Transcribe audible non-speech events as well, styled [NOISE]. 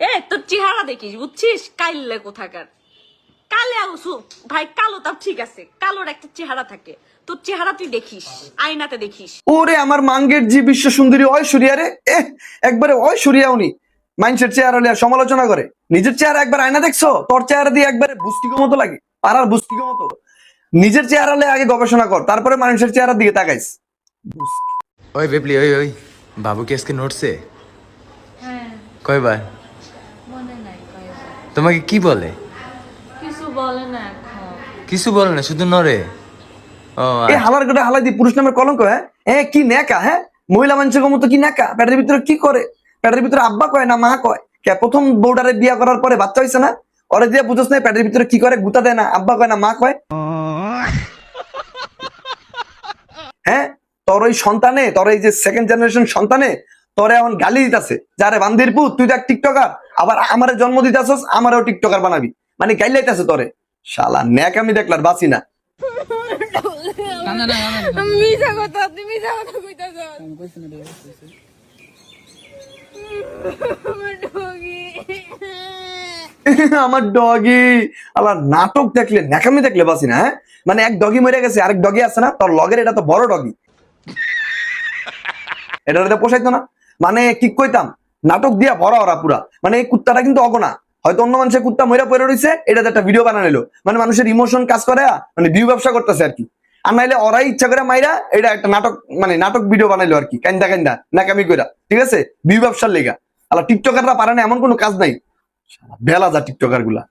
এ তোর চেহারা দেখিস বুঝছিস? কাইলে কোথাকার। কালে ভাই কালো তাও ঠিক আছে কালোর একটা চেহারা থাকে। তোর চেহারা তুই দেখিস আয়নাতে দেখিস। ওরে আমার মাঙ্গের জি বিশ্ব সুন্দরী ঐশ্বরিয়া রে এ একবারে ঐশ্বরিয়া উনি মানুষের চেহারা লিয়া সমালোচনা করে। নিজের চেহারা একবার আয়না দেখছ? তোর চেহারা দিয়ে একবারে বুস্তিকো মতো লাগে পাড়ার বুস্তিকো মতো। নিজের চেহারা লিয়ে আগে গবেষণা কর তারপরে মানুষের চেহারার দিকে তাকাইস। ওই বেবলি ওই ওই বাবু কি আজকে নড়ছে হ্যাঁ। কয়বার? তোমাকে কি বলে? কিছু বলে না এখন। কিছু বলে না শুধু নড়ে। ও এ হালার গোটা হালাই দি পুরুষ নামের কলঙ্ক হ্যাঁ? এ কি নেকা হ্যাঁ? মহিলা মানুষের মতো কি নেকা পেটের ভিতরে কি করে? পেটের ভিতরে আব্বা কয় না মা কয়? কে প্রথম বউডারে বিয়া করার পরে বাচ্চা হয়েছে না? ওরে দিয়ে বুঝোস না পেটের ভিতরে কি করে? গুতা দেয় না আব্বা কয় না মা কয়? হ্যাঁ? তোর ওই সন্তানে তোর এই যে সেকেন্ড জেনারেশন সন্তানে তোরে এখন গালি দিতেছে। যারে বান্দির পুত তুই দেখ এক টিকটকার। আবার আমারে জন্ম দিতেছস আমারও টিকটকার বানাবি। মানে গাইলাইতেছে তোরে। শালা ন্যাক আমি দেখলার বাসি না। আমার ডগি। [LAUGHS] আমার আবার নাটক দেখলে ন্যাকামি দেখলে বাসি না হ্যাঁ? মানে এক ডগি মরে গেছে আরেক ডগি আছে না তোর লগের এটা তো বড় ডগি। [LAUGHS] এটা তো পোষাইতো না। মানে কি কইতাম? নাটক দিয়া ভরা ওরা পুরা। মানে এই কুত্তাটা কিন্তু অগনা হয়তো অন্য মানুষের কুত্তা ময়রা পড়ে রয়েছে এটা একটা ভিডিও বানানো মানে মানুষের ইমোশন কাজ করে মানে ভিউ ব্যবসা করতেছে আর কি। আর নাইলে ওরাই ইচ্ছা করে মাইরা এটা একটা নাটক মানে নাটক ভিডিও বানাইলো আর কি কান্দা কান্দা নাকামি কইরা। ঠিক আছে? ভিউ ব্যবসার লেগা। আর টিকটকাররা পারে না, এমন কোনো কাজ নাই। বেলা যা টিকটকারগুলা